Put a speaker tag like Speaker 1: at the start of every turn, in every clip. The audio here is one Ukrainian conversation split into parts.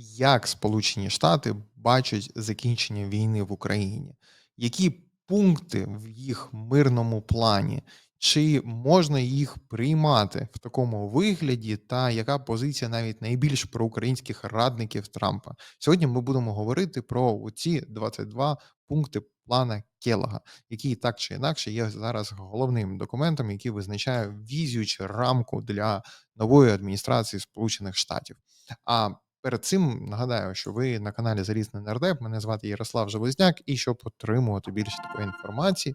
Speaker 1: Як Сполучені Штати бачать закінчення війни в Україні? Які пункти в їх мирному плані? Чи можна їх приймати в такому вигляді, та яка позиція навіть найбільш проукраїнських радників Трампа? Сьогодні ми будемо говорити про ці 22 пункти плана Келлога, який так чи інакше є зараз головним документом, який визначає візію чи рамку для нової адміністрації Сполучених Штатів. А Перед цим нагадаю, що ви на каналі Залізний Нардеп. Мене звати Ярослав Железняк, і щоб отримувати більше такої інформації,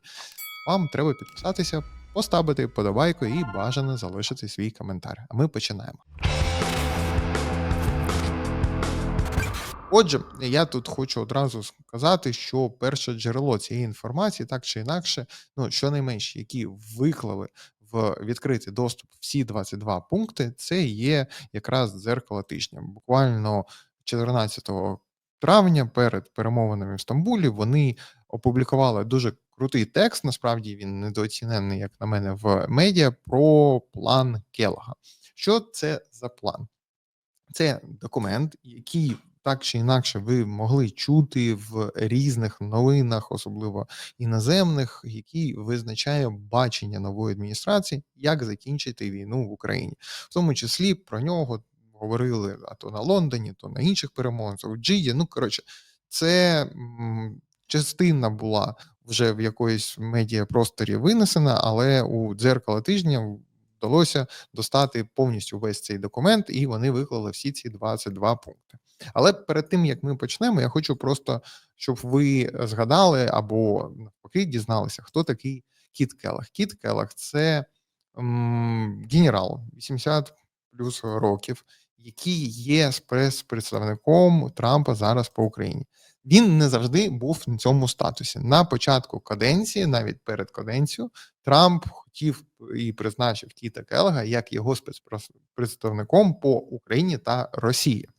Speaker 1: вам треба підписатися, поставити подобайку і бажано залишити свій коментар. А ми починаємо. Отже, я тут хочу одразу сказати, що перше джерело цієї інформації, так чи інакше, ну щонайменше, які виклали в відкритий доступ всі 22 пункти, це є якраз дзеркало тижня. Буквально 14 травня перед перемовинами в Стамбулі вони опублікували дуже крутий текст. Насправді він недооцінений, як на мене, в медіа про план Келога. Що це за план? Це документ, який так чи інакше ви могли чути в різних новинах, особливо іноземних, який визначає бачення нової адміністрації, як закінчити війну в Україні, в тому числі про нього говорили а то на Лондоні, то на інших перемовинах, Джиді. Ну коротше, це частина була вже в якоїсь медіапросторі винесена, але у дзеркало тижня вдалося достати повністю весь цей документ, і вони виклали всі ці 22 пункти. Але перед тим як ми почнемо, я хочу просто, щоб ви згадали або навпаки дізналися, хто такий Кіт Келах. Кіт Келах це м, генерал 80 плюс років, який є спецпредставником Трампа зараз по Україні. Він не завжди був на цьому статусі. На початку каденції, навіть перед каденцією, Трамп хотів і призначив Кіта Келга як його спецпредставником по Україні та Росії.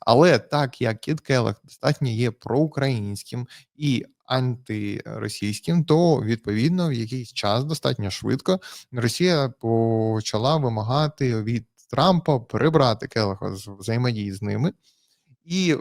Speaker 1: Але так як Кіт Келег достатньо є проукраїнським і антиросійським, то відповідно в якийсь час достатньо швидко Росія почала вимагати від Трампа прибрати Келега з взаємодії з ними і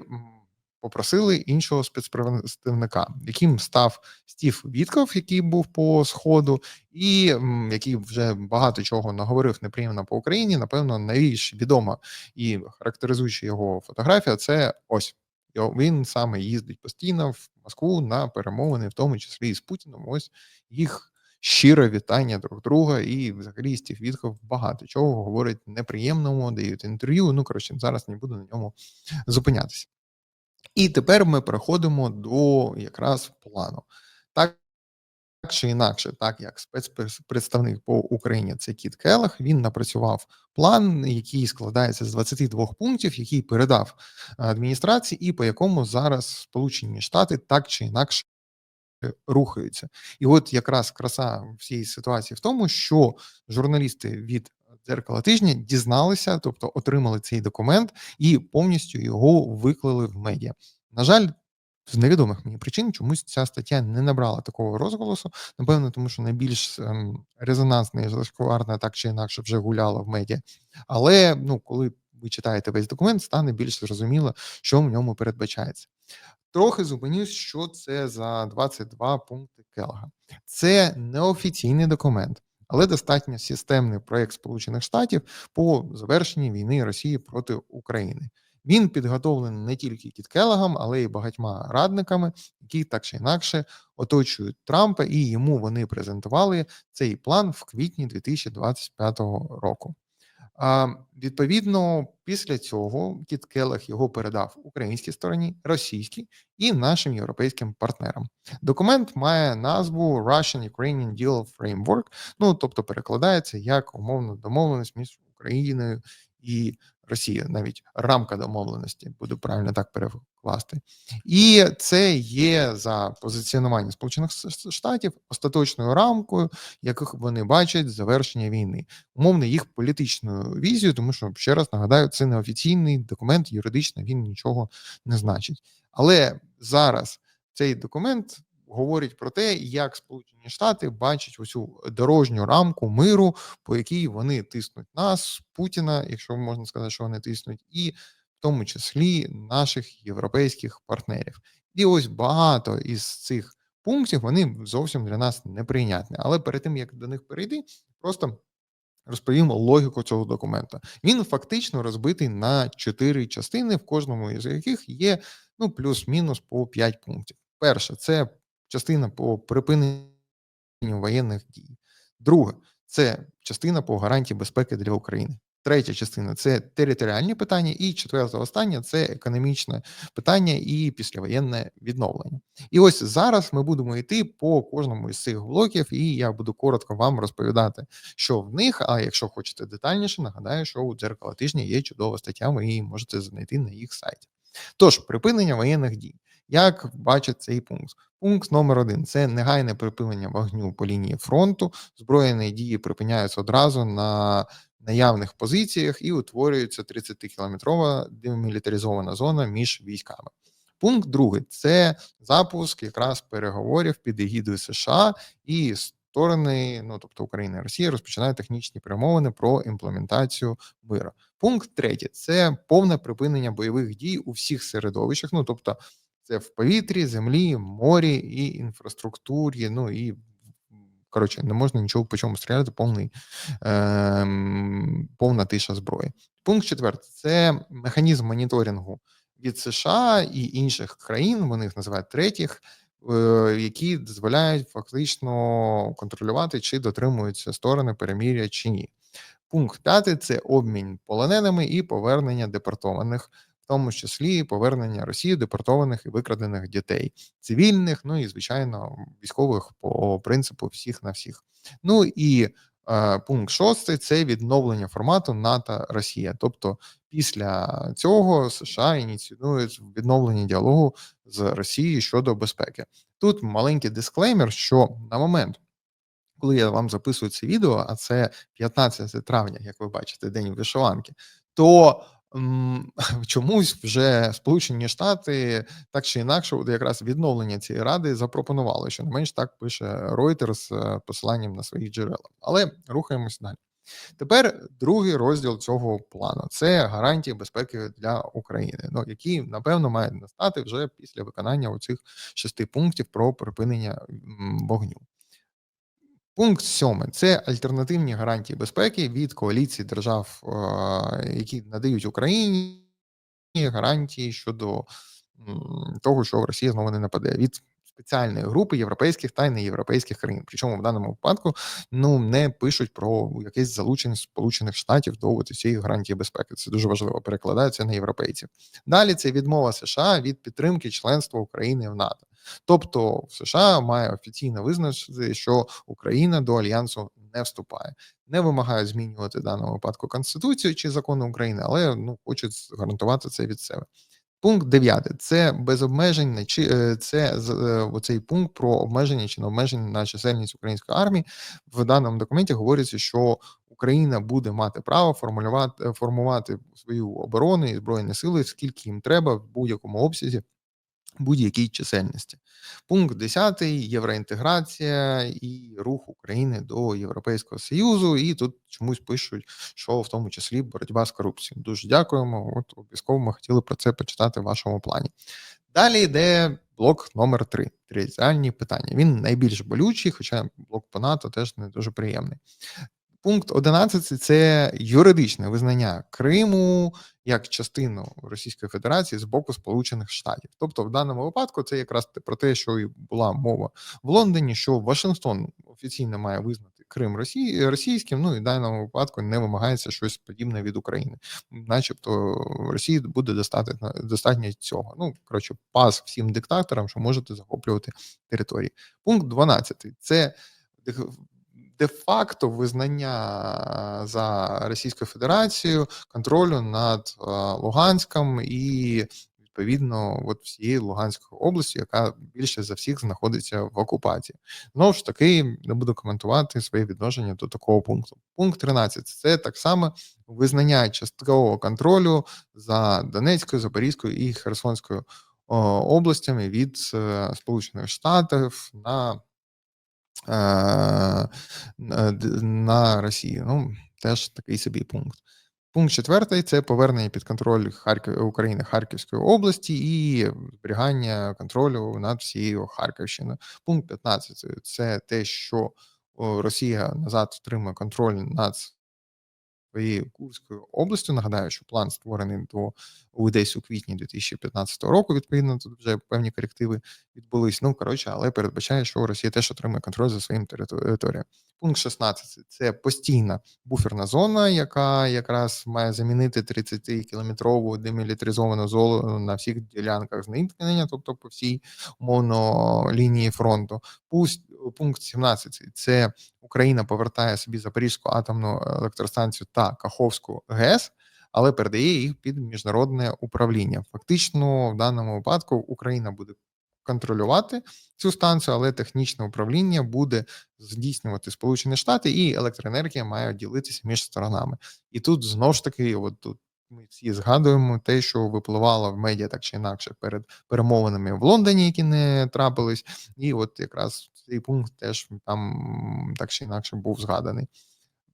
Speaker 1: попросили іншого спецпредставника, яким став Стів Вітков, який був по сходу, і який вже багато чого наговорив неприємно по Україні. Напевно, найбільш відома і характеризуючи його фотографія, це ось він саме їздить постійно в Москву на перемовини, в тому числі і з Путіном. Ось їх. Щире вітання друг друга, і взагалі Стів Вітков багато чого говорить неприємному, дають інтерв'ю. Ну коротше, зараз не буду на ньому зупинятися. І тепер ми переходимо до якраз плану. Так чи інакше, так як спецпредставник по Україні це Кіт Келах, він напрацював план, який складається з 22 пунктів, який передав адміністрації, і по якому зараз Сполучені Штати так чи інакше рухаються. І от якраз краса всієї ситуації в тому, що журналісти від дзеркала тижня дізналися, тобто отримали цей документ і повністю його виклали в медіа. На жаль, з невідомих мені причин чомусь ця стаття не набрала такого розголосу. Напевно, тому що найбільш ем, резонансна і зашкварна так чи інакше вже гуляла в медіа. Але ну, коли ви читаєте весь документ, стане більш зрозуміло, що в ньому передбачається. Трохи зупинюсь, що це за 22 пункти Келга. Це неофіційний документ але достатньо системний проєкт Сполучених Штатів по завершенні війни Росії проти України. Він підготовлений не тільки Кіт Келегом, але й багатьма радниками, які так чи інакше оточують Трампа, і йому вони презентували цей план в квітні 2025 року. А, Відповідно, після цього Кіт його передав українській стороні, російській і нашим європейським партнерам. Документ має назву Russian-Ukrainian Deal Framework, ну тобто перекладається як умовно домовленість між Україною і Росією, навіть рамка домовленості, буду правильно так перекласти, і це є за позиціонування Сполучених Штатів остаточною рамкою, яких вони бачать завершення війни, умовно їх політичною візією, тому що ще раз нагадаю, це не офіційний документ, юридично він нічого не значить. Але зараз цей документ говорить про те, як Сполучені Штати бачать оцю дорожню рамку миру, по якій вони тиснуть нас, Путіна, якщо можна сказати, що вони тиснуть, і в тому числі наших європейських партнерів. І ось багато із цих пунктів вони зовсім для нас неприйнятні. Але перед тим як до них перейти, просто розповім логіку цього документа. Він фактично розбитий на чотири частини, в кожному із яких є ну плюс-мінус по 5 пунктів. Перше, це частина по припиненню воєнних дій. Друге, це частина по гарантії безпеки для України. Третя частина це територіальні питання, і четверта остання це економічне питання і післявоєнне відновлення. І ось зараз ми будемо йти по кожному із цих блоків, і я буду коротко вам розповідати, що в них. А якщо хочете детальніше, нагадаю, що у дзеркала тижня є чудова стаття, ви її можете знайти на їх сайті. Тож, припинення воєнних дій. Як бачить цей пункт? Пункт номер один це негайне припинення вогню по лінії фронту. Збройні дії припиняються одразу на наявних позиціях і утворюється 30-кілометрова демілітаризована зона між військами. Пункт другий це запуск якраз переговорів під егідою США і сторони, ну тобто Україна і Росія, розпочинають технічні перемовини про імплементацію миру. Пункт третій це повне припинення бойових дій у всіх середовищах. Ну тобто, це в повітрі, землі, морі і інфраструктурі. Ну і коротше, не можна нічого по чому стріляти, повний е, повна тиша зброї. Пункт четвертий це механізм моніторингу від США і інших країн. Вони їх називають третіх. Е, які дозволяють фактично контролювати, чи дотримуються сторони переміря чи ні. Пункт п'ятий це обмін полоненими і повернення депортованих, тому числі повернення Росії депортованих і викрадених дітей, цивільних, ну і звичайно військових по принципу всіх на всіх. Ну і е, пункт шостий це відновлення формату НАТО Росія. Тобто, після цього США ініціюють відновлення діалогу з Росією щодо безпеки. Тут маленький дисклеймер, що на момент коли я вам записую це відео, а це 15 травня, як ви бачите, день вишиванки, то чомусь вже Сполучені Штати так чи інакше, от якраз відновлення цієї ради запропонували, що не менш так пише Reuters з е, посиланням на свої джерела. Але рухаємось далі. Тепер другий розділ цього плану це гарантії безпеки для України, ну які напевно мають настати вже після виконання оцих шести пунктів про припинення вогню. Пункт сьомий це альтернативні гарантії безпеки від коаліції держав, які надають Україні гарантії щодо того, що Росія знову не нападе від спеціальної групи європейських та неєвропейських країн. Причому в даному випадку ну не пишуть про якесь залучення Сполучених Штатів до цієї гарантії безпеки. Це дуже важливо. Перекладається на європейців. Далі це відмова США від підтримки членства України в НАТО. Тобто в США має офіційно визначити, що Україна до альянсу не вступає, не вимагає змінювати в даному випадку конституцію чи закони України, але ну хочуть гарантувати це від себе. Пункт 9. це без обмежень чи е, це е, оцей пункт про обмеження чи не обмеження на чисельність української армії. В даному документі говориться, що Україна буде мати право формулювати формувати свою оборону і збройні сили, скільки їм треба в будь-якому обсязі будь-якій чисельності. Пункт 10. євроінтеграція і рух України до Європейського Союзу. І тут чомусь пишуть, що в тому числі боротьба з корупцією. Дуже дякуємо. От обов'язково ми хотіли про це почитати в вашому плані. Далі йде блок номер 3 Територіальні питання. Він найбільш болючий, хоча блок по НАТО теж не дуже приємний. Пункт 11 – це юридичне визнання Криму як частину Російської Федерації з боку Сполучених Штатів. Тобто, в даному випадку це якраз про те, що і була мова в Лондоні, що Вашингтон офіційно має визнати Крим Росії російським. Ну і в даному випадку не вимагається щось подібне від України, начебто Росії буде достатньо достатньо цього. Ну коротше, пас всім диктаторам, що можете захоплювати території. Пункт 12 – це де-факто визнання за Російською Федерацією контролю над Луганськом і відповідно от всією Луганською областю, яка більше за всіх знаходиться в окупації. Знову ж таки, не буду коментувати своє відношення до такого пункту. Пункт 13 – це так само визнання часткового контролю за Донецькою, Запорізькою і Херсонською областями від е, Сполучених Штатів на Е, на Росію. Ну, теж такий собі пункт. Пункт четвертий це повернення під контроль Харків України Харківської області і зберігання контролю над всією Харківщиною. Пункт 15 це те, що Росія назад отримує контроль над своєю Курською областю. Нагадаю, що план створений до у десь у квітні 2015 року. Відповідно, тут вже певні корективи відбулись. Ну коротше, але передбачає, що Росія теж отримує контроль за своїм територією. Пункт 16 – це постійна буферна зона, яка якраз має замінити 30-кілометрову демілітаризовану зону на всіх ділянках зникнення, тобто по всій умовно лінії фронту. Пусть пункт 17 – це Україна повертає собі Запорізьку атомну електростанцію та Каховську ГЕС, але передає їх під міжнародне управління. Фактично, в даному випадку Україна буде контролювати цю станцію, але технічне управління буде здійснювати Сполучені Штати, і електроенергія має ділитися між сторонами. І тут знову ж таки, от тут ми всі згадуємо те, що випливало в медіа так чи інакше перед перемовинами в Лондоні, які не трапились, і от якраз цей пункт теж там так чи інакше був згаданий.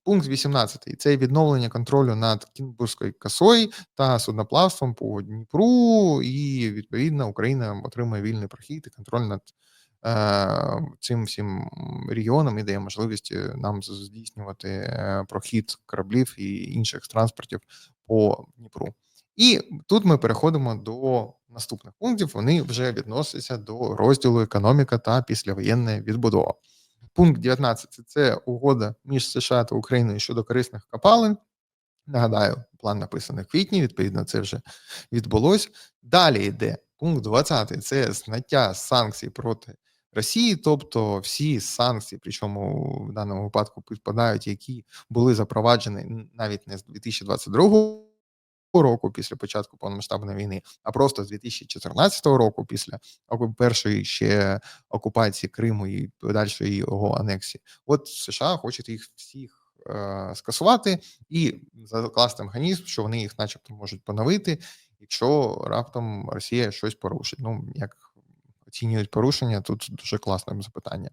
Speaker 1: Пункт 18 це відновлення контролю над Кінбурзькою косою та судноплавством по Дніпру, і відповідно Україна отримує вільний прохід і контроль над е, цим всім регіоном і дає можливість е, нам здійснювати е, прохід кораблів і інших транспортів по Дніпру. І тут ми переходимо до наступних пунктів. Вони вже відносяться до розділу економіка та післявоєнна відбудова. Пункт 19 це угода між США та Україною щодо корисних копалин. Нагадаю, план написаний в квітні, відповідно, це вже відбулось. Далі йде пункт 20 це зняття санкцій проти Росії, тобто всі санкції, причому в даному випадку підпадають, які були запроваджені навіть не з 2022 року після початку повномасштабної війни, а просто з 2014 року, після першої ще окупації Криму і подальшої його анексії. От США хочуть їх всіх е, скасувати і закласти механізм, що вони їх, начебто, можуть поновити, якщо раптом Росія щось порушить. Ну як оцінюють порушення, тут дуже класне запитання.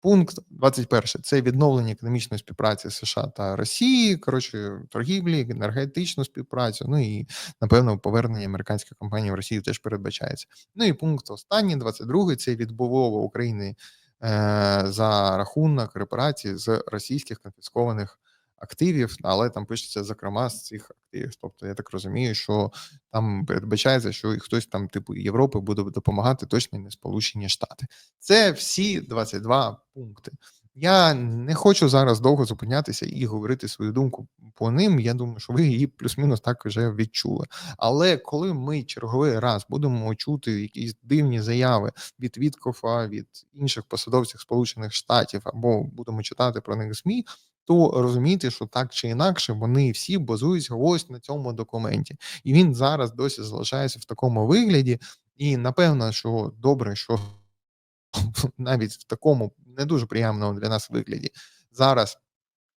Speaker 1: Пункт 21 – це відновлення економічної співпраці США та Росії, коротше, торгівлі, енергетичну співпрацю. Ну і напевно повернення американських компаній в Росію теж передбачається. Ну і пункт останній, 22 – це відбудова України е, за рахунок репарації з російських конфіскованих активів, але там пишеться зокрема з цих активів. Тобто, я так розумію, що там передбачається, що хтось там, типу Європи, буде допомагати точно не Сполучені Штати. Це всі 22 пункти. Я не хочу зараз довго зупинятися і говорити свою думку по ним. Я думаю, що ви її плюс-мінус так вже відчули. Але коли ми черговий раз будемо чути якісь дивні заяви від Віткофа, від інших посадовців Сполучених Штатів, або будемо читати про них змі, то розуміти, що так чи інакше вони всі базуються ось на цьому документі, і він зараз досі залишається в такому вигляді. І напевно, що добре, що навіть в такому не дуже приємному для нас вигляді зараз.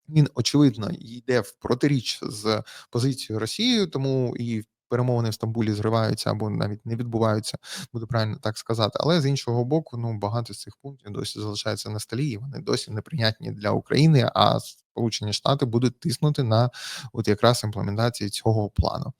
Speaker 1: Він очевидно йде в протиріч з позицією Росією, тому і перемовини в Стамбулі зриваються або навіть не відбуваються, буду правильно так сказати. Але з іншого боку, ну багато з цих пунктів досі залишаються на столі, і вони досі неприйнятні для України. А Сполучені Штати будуть тиснути на от якраз імплементації цього плану.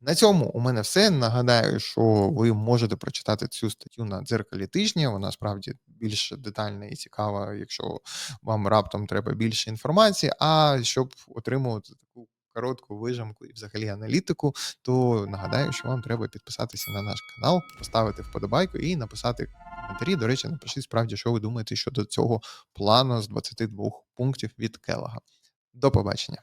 Speaker 1: На цьому у мене все. Нагадаю, що ви можете прочитати цю статтю на дзеркалі тижня. Вона справді більш детальна і цікава, якщо вам раптом треба більше інформації. А щоб отримувати таку коротку вижимку і взагалі аналітику, то нагадаю, що вам треба підписатися на наш канал, поставити вподобайку і написати коментарі. До речі, напишіть справді, що ви думаєте щодо цього плану з 22 пунктів від Келага. До побачення.